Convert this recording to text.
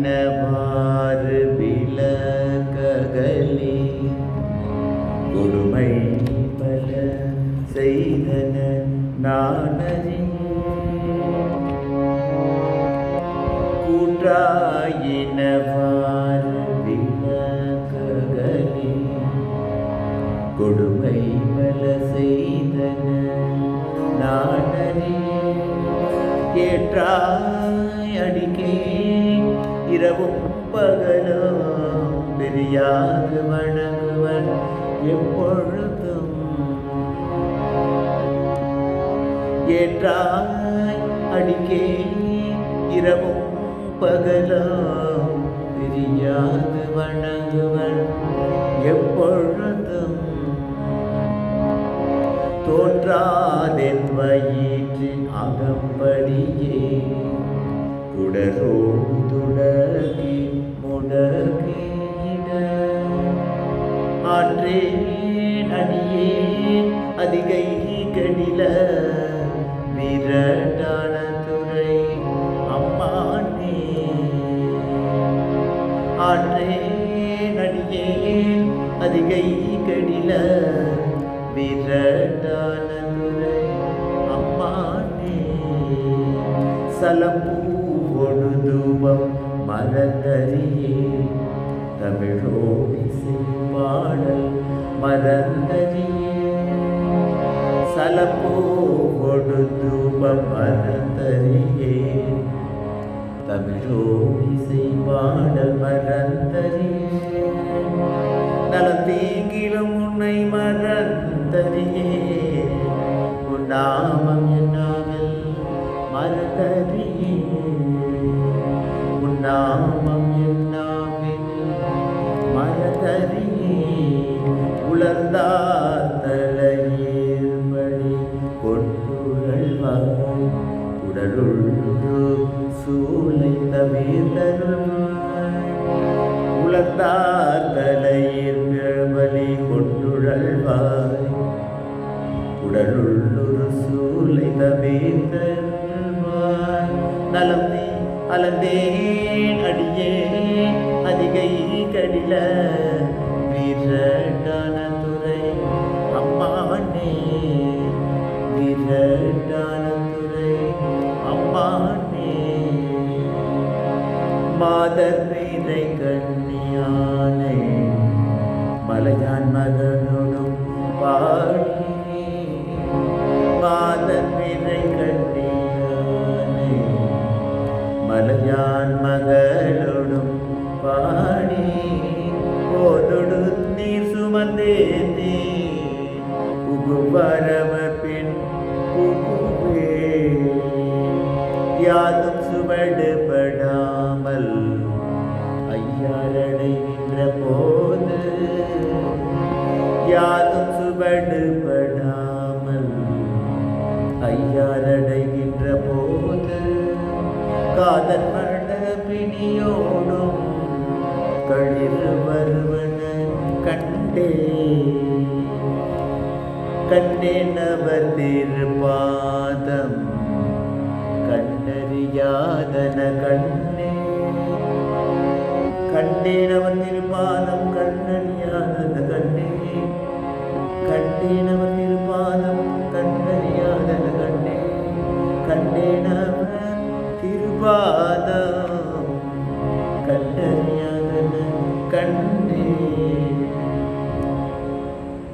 கூற்றாயினவாறு விலகலே கொடுமை பல செய்தன நானறி கூற்றாயினவாறு விலகலே கொடுமை பல செய்தன நானறி ஏற்றாய் அடிக்கே. இரவும் பகலும் பிரியாது வணங்குவன் எப்பொழுதும். ஏற்றாய் அடிக்கே. இரவும் பகலும் பிரியாது வணங்குவன் எப்பொழுதும். தோற்றாதென் வயிற்றின் அகம்படியே உடரோடு முடகிட ஆற்றேன் அடியேன் அதிகை கடில விரட்டான துறை அம்மானே ஆற்றேன் அடியேன் அதிகை கடில தமிழோடிசை பாடல் மரந்தறியே சலப்போ தூபம் மரந்தறியே தமிழோடிசை பாடல் மரந்தறியே நலம் தீங்கிலும் உன்னை மறந்தறியே உன்னாமம் என்னாவில் மறந்தறியே உன்னாமம் என்னாவில் மறந்தறியே உலர்ந்தார் தலையேற்படி கொண்டுழல்வாய் உடலுள்ளு சூளை தவிர்த்தருள்வாய் உலர்ந்தார் தலையில் கொண்டுழல்வாய் உடலுள்ளொரு சூளை தவிர்த்தருள்வாய். நலம் நீ அலந்தேன் அடியே அதிகை கடில வீரட்டான அம்மானே. மாதர் நீரை கண்ணியானே மலையான் மகனோடும் பாடி மாதர் நீரை கண்ணியானே மலையான் மகளோடும் பாடி போதொடு நீர் சுமந்தேந்தி நீ யாதும் சுவடுபடாமல் ஐயாரடைகின்ற போது யாதும் சுவடுபடாமல் ஐயாரடைகின்ற போது காதல் மட பிணியோடும் கழிவு வருவன கண்டே. கண்டேன் அவர் திருப்பாதம் கண்டறியாதன கண்ணே. கண்டேனவர் திருப்பாதம் கண்ணறியாதன கண்ணே. கண்டேனவர் திருப்பாதம் கண்ணறியாதன கண்ணே. கண்டேனவர் அவர் திருப்பாதம்